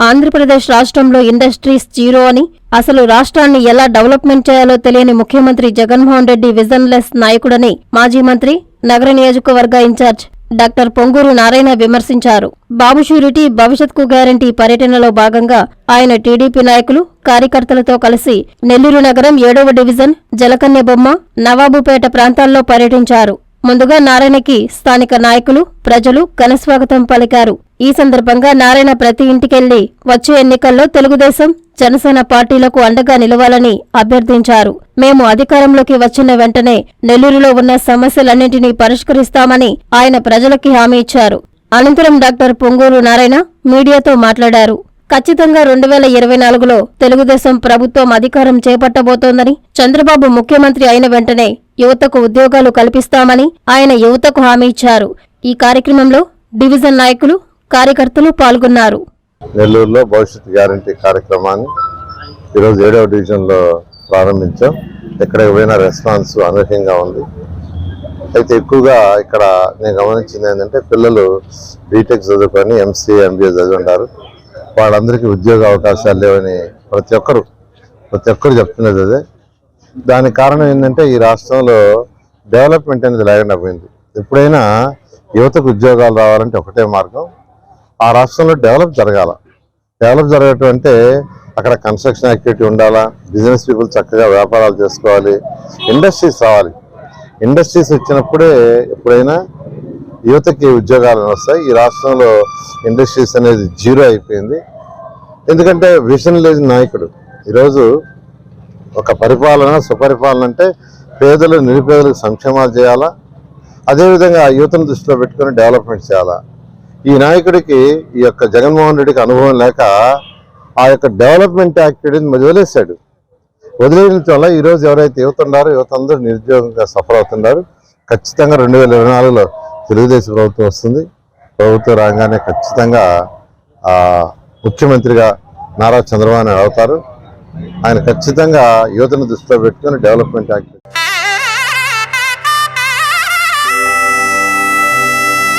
ఆంధ్రప్రదేశ్ రాష్ట్రంలో industries zero అని అసలు రాష్ట్రాన్ని ఎలా డెవలప్మెంట్ చేయాలో తెలియని ముఖ్యమంత్రి జగన్మోహన్ రెడ్డి విజన్లెస్ నాయకుడని మాజీ మంత్రి నగర నియోజకవర్గ ఇన్ఛార్జ్ డాక్టర్ పొంగూరు నారాయణ విమర్శించారు. బాబు షూరిటీ భవిష్యత్కు గ్యారంటీ పర్యటనలో భాగంగా ఆయన టీడీపీ నాయకులు కార్యకర్తలతో కలిసి నెల్లూరు నగరం ఏడవ డివిజన్ జలకన్య బొమ్మ నవాబుపేట ప్రాంతాల్లో పర్యటించారు. ముందుగా నారాయణకి స్థానిక నాయకులు ప్రజలు ఘనస్వాగతం పలికారు. ఈ సందర్భంగా నారాయణ ప్రతి ఇంటికెళ్ళి వచ్చే ఎన్నికల్లో తెలుగుదేశం జనసేన పార్టీలకు అండగా నిలవాలని అభ్యర్థించారు. మేము అధికారంలోకి వచ్చిన వెంటనే నెల్లూరులో ఉన్న సమస్యలన్నింటినీ పరిష్కరిస్తామని ఆయన ప్రజలకి హామీ ఇచ్చారు. అనంతరం డాక్టర్ పొంగూరు నారాయణ మీడియాతో మాట్లాడారు. ఖచ్చితంగా రెండు వేల ఇరవై నాలుగులో తెలుగుదేశం ప్రభుత్వం అధికారం చేపట్టబోతోందని చంద్రబాబు ముఖ్యమంత్రి అయిన వెంటనే యువతకు ఉద్యోగాలు కల్పిస్తామని ఆయన యువతకు హామీ ఇచ్చారు. ఈ కార్యక్రమంలో డివిజన్ నాయకులు కార్యకర్తలు పాల్గొన్నారు. నెల్లూరులో భవిష్యత్ గ్యారంటీ కార్యక్రమాన్ని ఈరోజు ఏడవ డివిజన్లో ప్రారంభించాం. ఎక్కడికి పోయినా రెస్పాన్స్ అనూహ్యంగా ఉంది. అయితే ఎక్కువగా ఇక్కడ నేను గమనించింది ఏంటంటే పిల్లలు బీటెక్ చదువుకొని ఎంసీఏ ఎంబీఏ చదివి ఉంటారు వాళ్ళందరికీ ఉద్యోగ అవకాశాలు లేవని ప్రతి ఒక్కరు ప్రతి ఒక్కరు చెప్తున్నది అదే. దానికి కారణం ఏంటంటే ఈ రాష్ట్రంలో డెవలప్మెంట్ అనేది లేకుండా పోయింది. ఎప్పుడైనా యువతకు ఉద్యోగాలు రావాలంటే ఒకటే మార్గం. ఆ రాష్ట్రంలో డెవలప్ జరగాల. డెవలప్ జరగటం అంటే అక్కడ కన్స్ట్రక్షన్ యాక్టివిటీ ఉండాలా బిజినెస్ పీపుల్ చక్కగా వ్యాపారాలు చేసుకోవాలి ఇండస్ట్రీస్ రావాలి. ఇండస్ట్రీస్ వచ్చినప్పుడే ఎప్పుడైనా యువతకి ఉద్యోగాలు వస్తాయి. ఈ రాష్ట్రంలో ఇండస్ట్రీస్ అనేది జీరో అయిపోయింది. ఎందుకంటే విజన్ లేని నాయకుడు. ఈరోజు ఒక పరిపాలన సుపరిపాలన అంటే పేదలు నిరుపేదలకు సంక్షేమాలు చేయాలా? అదేవిధంగా యువతను దృష్టిలో పెట్టుకొని డెవలప్మెంట్ చేయాలా? ఈ నాయకుడికి ఈ యొక్క జగన్మోహన్ రెడ్డికి అనుభవం లేక ఆ యొక్క డెవలప్మెంట్ యాక్టివిటీని మరి వదిలేశాడు. వదిలేయడం వల్ల ఈరోజు ఎవరైతే యువత ఉన్నారో యువత అందరూ నిరుద్యోగంగా సఫర్ అవుతున్నారు. ఖచ్చితంగా రెండు వేల ఇరవై నాలుగులో తెలుగుదేశం ప్రభుత్వం వస్తుంది. ప్రభుత్వం రాగానే ఖచ్చితంగా ముఖ్యమంత్రిగా నారా చంద్రబాబు నాయుడు అవుతారు. ఆయన ఖచ్చితంగా యువతను దృష్టిలో పెట్టుకొని డెవలప్మెంట్ యాక్టివిటీ